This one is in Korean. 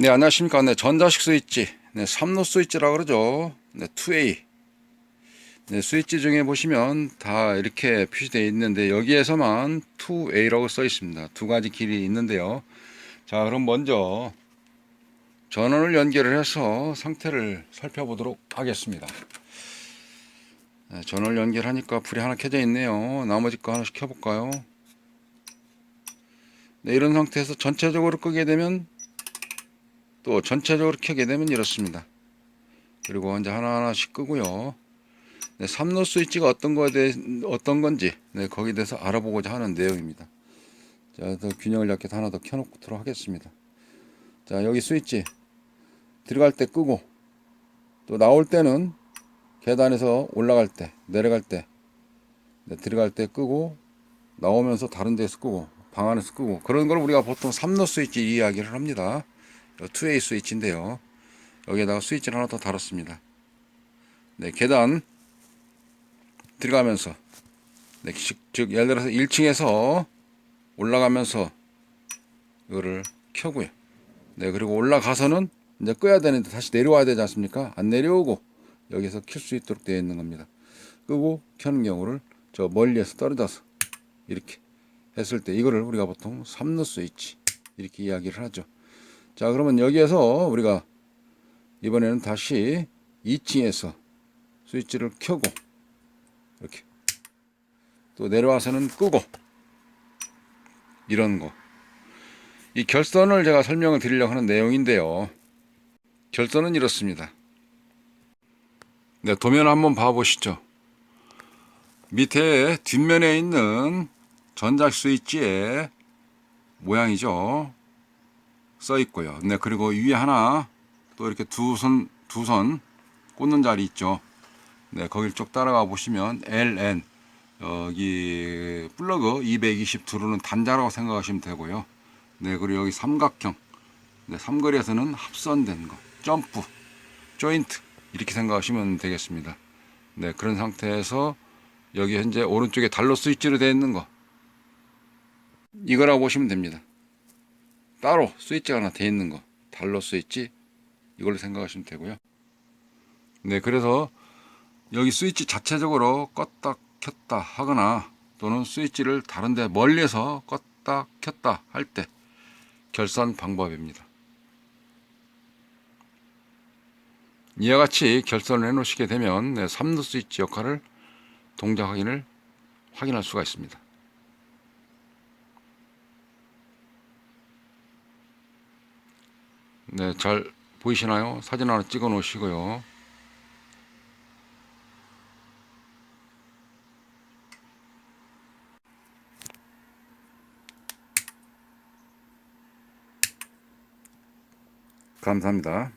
네, 안녕하십니까. 네, 전자식 스위치. 네, 3로 스위치라 그러죠. 네, 2A. 네, 스위치 중에 보시면 다 이렇게 표시되어 있는데 여기에서만 2A라고 써 있습니다. 두 가지 길이 있는데요. 자, 그럼 먼저 전원을 연결을 해서 상태를 살펴보도록 하겠습니다. 네, 전원을 연결하니까 불이 하나 켜져 있네요. 나머지 거 하나씩 켜볼까요? 네, 이런 상태에서 전체적으로 끄게 되면 또 전체적으로 켜게 되면 이렇습니다. 그리고 이제 하나하나씩 끄고요. 네, 3로 스위치가 어떤 거에 대해 어떤 건지 네, 거기에 대해서 알아보고자 하는 내용입니다. 자, 더 균형을 잡게 하나 더 켜놓도록 하겠습니다. 자, 여기 스위치 들어갈 때 끄고 또 나올 때는 계단에서 올라갈 때 내려갈 때 네, 들어갈 때 끄고 나오면서 다른 데서 끄고 방 안에서 끄고 그런 걸 우리가 보통 3로 스위치 이야기를 합니다. 2A 스위치인데요. 여기에다가 스위치를 하나 더 달았습니다. 네, 계단 들어가면서 네, 즉, 즉 예를 들어서 1층에서 올라가면서 이거를 켜고요. 네, 그리고 올라가서는 이제 끄야 되는데 다시 내려와야 되지 않습니까? 안 내려오고 여기서 켤 수 있도록 되어 있는 겁니다. 끄고 켜는 경우를 저 멀리에서 떨어져서 이렇게 했을 때 이거를 우리가 보통 3로 스위치 이렇게 이야기를 하죠. 자, 그러면 여기에서 우리가 이번에는 다시 2층에서 스위치를 켜고 이렇게 또 내려와서는 끄고 이런 거. 이 결선을 제가 설명을 드리려고 하는 내용인데요. 결선은 이렇습니다. 네, 도면을 한번 봐보시죠. 밑에 뒷면에 있는 전자 스위치의 모양이죠. 써 있고요. 네, 그리고 위에 하나 또 이렇게 두 선, 두선 꽂는 자리 있죠. 네, 거길 쭉 따라가 보시면 LN 여기 플러그 220 들어오는 단자라고 생각하시면 되고요. 네, 그리고 여기 삼각형. 네, 삼거리에서는 합선된 거, 점프, 조인트 이렇게 생각하시면 되겠습니다. 네, 그런 상태에서 여기 현재 오른쪽에 달로 스위치로 되어 있는 거 이거라고 보시면 됩니다. 따로 스위치가 하나 돼 있는 거 달러 스위치 이걸로 생각하시면 되고요. 네 그래서 여기 스위치 자체적으로 껐다 켰다 하거나 또는 스위치를 다른데 멀리서 껐다 켰다 할 때 결산 방법입니다. 이와 같이 결선을 해 놓으시게 되면 네, 3루 스위치 역할을 동작 확인을 확인할 수가 있습니다 네, 잘 보이시나요? 사진 하나 찍어 놓으시고요. 감사합니다.